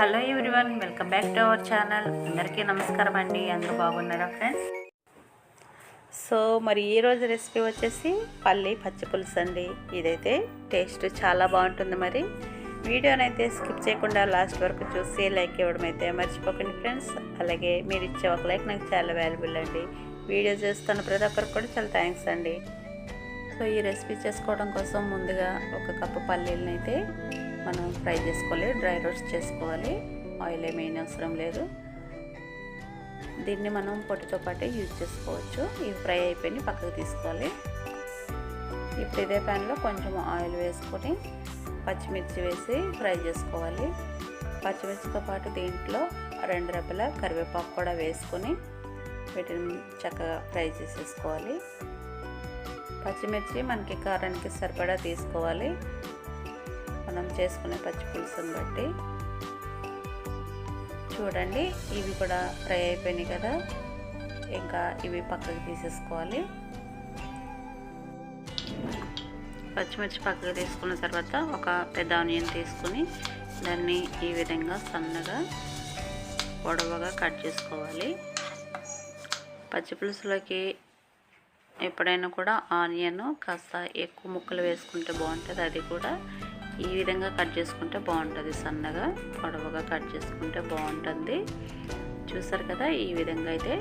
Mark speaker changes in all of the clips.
Speaker 1: Hello everyone welcome back to our channel. అందరికీ నమస్కారం అండి. అందరూ బాగున్నారా ఫ్రెండ్స్? సో మరి ఈరోజు రెసిపీ వచ్చేసి పల్లి పచ్చి పులుసు అండి. ఇదైతే టేస్ట్ చాలా బాగుంటుంది మరి. వీడియోనైతే స్కిప్ చేయకుండా లాస్ట్ వరకు చూసి లైక్ ఇవ్వడం అయితే మర్చిపోకండి ఫ్రెండ్స్. అలాగే మీరు ఇచ్చే ఒక లైక్ నాకు చాలా వాల్యుబుల్ అండి. వీడియో చేస్తున్న ప్రతి ఒక్కరికి కూడా చాలా థ్యాంక్స్ అండి. సో ఈ రెసిపీ చేసుకోవడం కోసం ముందుగా ఒక కప్పు పల్లీలను అయితే మనం ఫ్రై చేసుకోవాలి డ్రై రోస్ట్ చేసుకోవాలి. ఆయిల్ ఏమైనా అవసరం లేదు. దీన్ని మనం పొట్టుతో పాటే యూజ్ చేసుకోవచ్చు. ఇవి ఫ్రై అయిపోయి పక్కకు తీసుకోవాలి. ఇప్పుడు ఇదే ప్యాన్లో కొంచెం ఆయిల్ వేసుకొని పచ్చిమిర్చి వేసి ఫ్రై చేసుకోవాలి. పచ్చిమిర్చితో పాటు దీంట్లో రెండు రెబ్బల కరివేపాకు కూడా వేసుకొని వీటిని చక్కగా ఫ్రై చేసేసుకోవాలి. పచ్చిమిర్చి మనకి కారానికి సరిపడా తీసుకోవాలి. మనం చేసుకునే పచ్చి పులుసుని బట్టి. చూడండి ఇవి కూడా ఫ్రై అయిపోయినాయి కదా. ఇంకా ఇవి పక్కకు తీసేసుకోవాలి. పచ్చిమిర్చి పక్కకు తీసుకున్న తర్వాత ఒక పెద్ద ఆనియన్ తీసుకుని దాన్ని ఈ విధంగా సన్నగా పొడవగా కట్ చేసుకోవాలి. పచ్చి పులుసులోకి ఎప్పుడైనా కూడా ఆనియన్ కాస్త ఎక్కువ ముక్కలు వేసుకుంటే బాగుంటుంది. అది కూడా ఈ విధంగా కట్ చేసుకుంటే బాగుంటుంది. సన్నగా పొడవుగా కట్ చేసుకుంటే బాగుంటుంది. చూసారు కదా ఈ విధంగా అయితే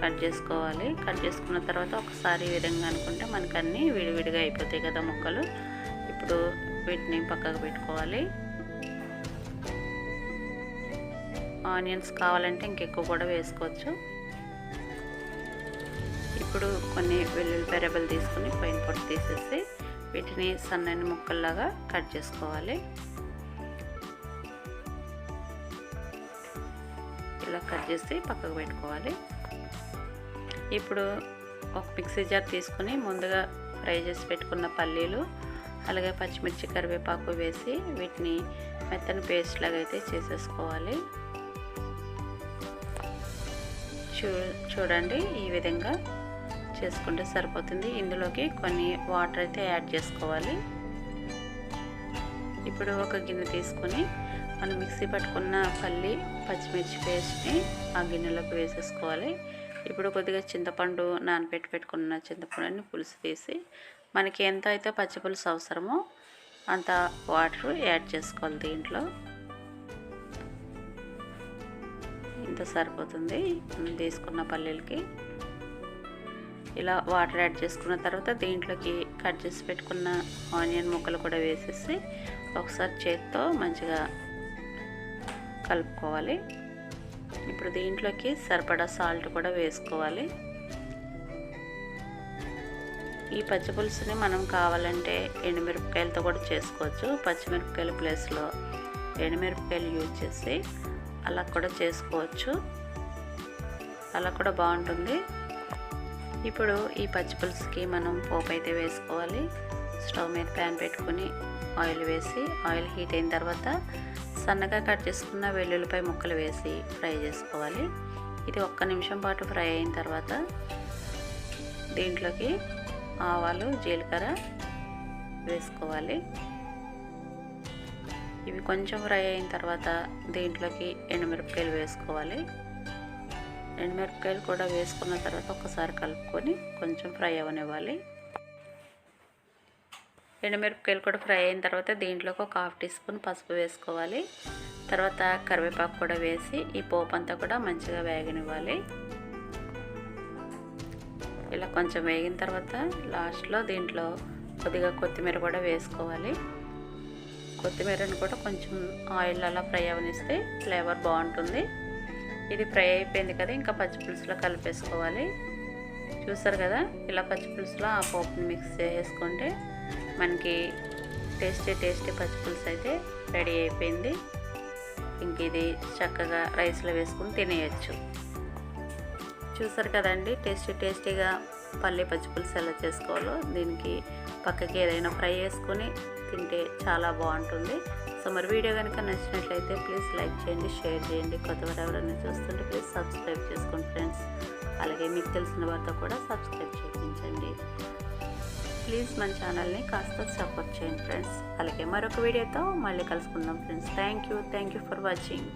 Speaker 1: కట్ చేసుకోవాలి. కట్ చేసుకున్న తర్వాత ఒకసారి ఈ విధంగా అనుకుంటే మనకు అన్నీ విడివిడిగా అయిపోతాయి కదా ముక్కలు. ఇప్పుడు వీటిని పక్కకు పెట్టుకోవాలి. ఆనియన్స్ కావాలంటే ఇంకెక్కువ కూడా వేసుకోవచ్చు. ఇప్పుడు కొన్ని వెల్లుల్లిపాయ రెబ్బలు తీసుకుని పైన పొట్టు తీసేసి వీటిని సన్నని ముక్కల్లాగా కట్ చేసుకోవాలి. ఇలా కట్ చేసి పక్కకు పెట్టుకోవాలి. ఇప్పుడు ఒక మిక్సీ జార్ తీసుకుని ముందుగా ఫ్రై చేసి పెట్టుకున్న పల్లీలు అలాగే పచ్చిమిర్చి కరివేపాకు వేసి వీటిని మెత్తని పేస్ట్ లాగా అయితే చేసేసుకోవాలి. చూ చూడండి ఈ విధంగా చేసుకుంటే సరిపోతుంది. ఇందులోకి కొన్ని వాటర్ అయితే యాడ్ చేసుకోవాలి. ఇప్పుడు ఒక గిన్నె తీసుకొని మనం మిక్సీ పట్టుకున్న పల్లి పచ్చిమిర్చి పేస్ట్ని ఆ గిన్నెలోకి వేసేసుకోవాలి. ఇప్పుడు కొద్దిగా చింతపండు నానబెట్టి పెట్టుకున్న చింతపండుని పులుసు తీసి మనకి ఎంత అయితే పచ్చి పులుసు అవసరమో అంత వాటర్ యాడ్ చేసుకోవాలి దీంట్లో. ఇంత సరిపోతుంది తీసుకున్న పల్లీలకి. ఇలా వాటర్ యాడ్ చేసుకున్న తర్వాత దీంట్లోకి కట్ చేసి పెట్టుకున్న ఆనియన్ ముక్కలు కూడా వేసేసి ఒకసారి చేత్తో మంచిగా కలుపుకోవాలి. ఇప్పుడు దీంట్లోకి సరిపడా సాల్ట్ కూడా వేసుకోవాలి. ఈ పచ్చి పులుసుని మనం కావాలంటే ఎండుమిరపకాయలతో కూడా చేసుకోవచ్చు. పచ్చిమిరపకాయల ప్లేస్లో ఎండుమిరపకాయలు యూజ్ చేసి అలా కూడా చేసుకోవచ్చు. అలా కూడా బాగుంటుంది. ఇప్పుడు ఈ పచ్చి పులుసుకి మనం పోపు అయితే వేసుకోవాలి. స్టవ్ మీద ప్యాన్ పెట్టుకుని ఆయిల్ వేసి ఆయిల్ హీట్ అయిన తర్వాత సన్నగా కట్ చేసుకున్న వెల్లుల్లిపై ముక్కలు వేసి ఫ్రై చేసుకోవాలి. ఇది ఒక్క నిమిషం పాటు ఫ్రై అయిన తర్వాత దీంట్లోకి ఆవాలు జీలకర్ర వేసుకోవాలి. ఇవి కొంచెం ఫ్రై అయిన తర్వాత దీంట్లోకి ఎండుమిరపకాయలు వేసుకోవాలి. ఎండుమిరపకాయలు కూడా వేసుకున్న తర్వాత ఒకసారి కలుపుకొని కొంచెం ఫ్రై అవనివ్వాలి. ఎండుమిరపకాయలు కూడా ఫ్రై అయిన తర్వాత దీంట్లోకి ఒక హాఫ్ టీ స్పూన్ పసుపు వేసుకోవాలి. తర్వాత కరివేపాకు కూడా వేసి ఈ పోపు అంతా కూడా మంచిగా వేగనివ్వాలి. ఇలా కొంచెం వేగిన తర్వాత లాస్ట్లో దీంట్లో కొద్దిగా కొత్తిమీర కూడా వేసుకోవాలి. కొత్తిమీరని కూడా కొంచెం ఆయిల్ అలా ఫ్రై అవనిస్తే ఫ్లేవర్ బాగుంటుంది. ఇది ఫ్రై అయిపోయింది కదా ఇంకా పచ్చి పులుసులో కలిపేసుకోవాలి. చూసారు కదా ఇలా పచ్చి పులుసులో ఆ పోపుని మిక్స్ చేసుకుంటే మనకి టేస్టీ టేస్టీ పచ్చి పులుసు అయితే రెడీ అయిపోయింది. ఇంక ఇది చక్కగా రైస్లో వేసుకుని తినేయచ్చు. చూసారు కదండి టేస్టీ టేస్టీగా పల్లి పచ్చి పులుసు ఎలా చేసుకోవాలో దీనికి పక్కకి ఏదైనా ఫ్రై చేసుకొని తింటే చాలా బాగుంటుంది. మరి వీడియో కనుక నచ్చినట్లయితే ప్లీజ్ లైక్ చేయండి షేర్ చేయండి. కొత్తవారు ఎవరైనా చూస్తుంటే ప్లీజ్ సబ్స్క్రైబ్ చేసుకోండి ఫ్రెండ్స్. అలాగే మీకు తెలిసిన వారితో కూడా సబ్స్క్రైబ్ చేయించండి. ప్లీజ్ మన ఛానల్ని కాస్త సపోర్ట్ చేయండి ఫ్రెండ్స్. అలాగే మరొక వీడియోతో మళ్ళీ కలుసుకుందాం friends. Thank you thank you for watching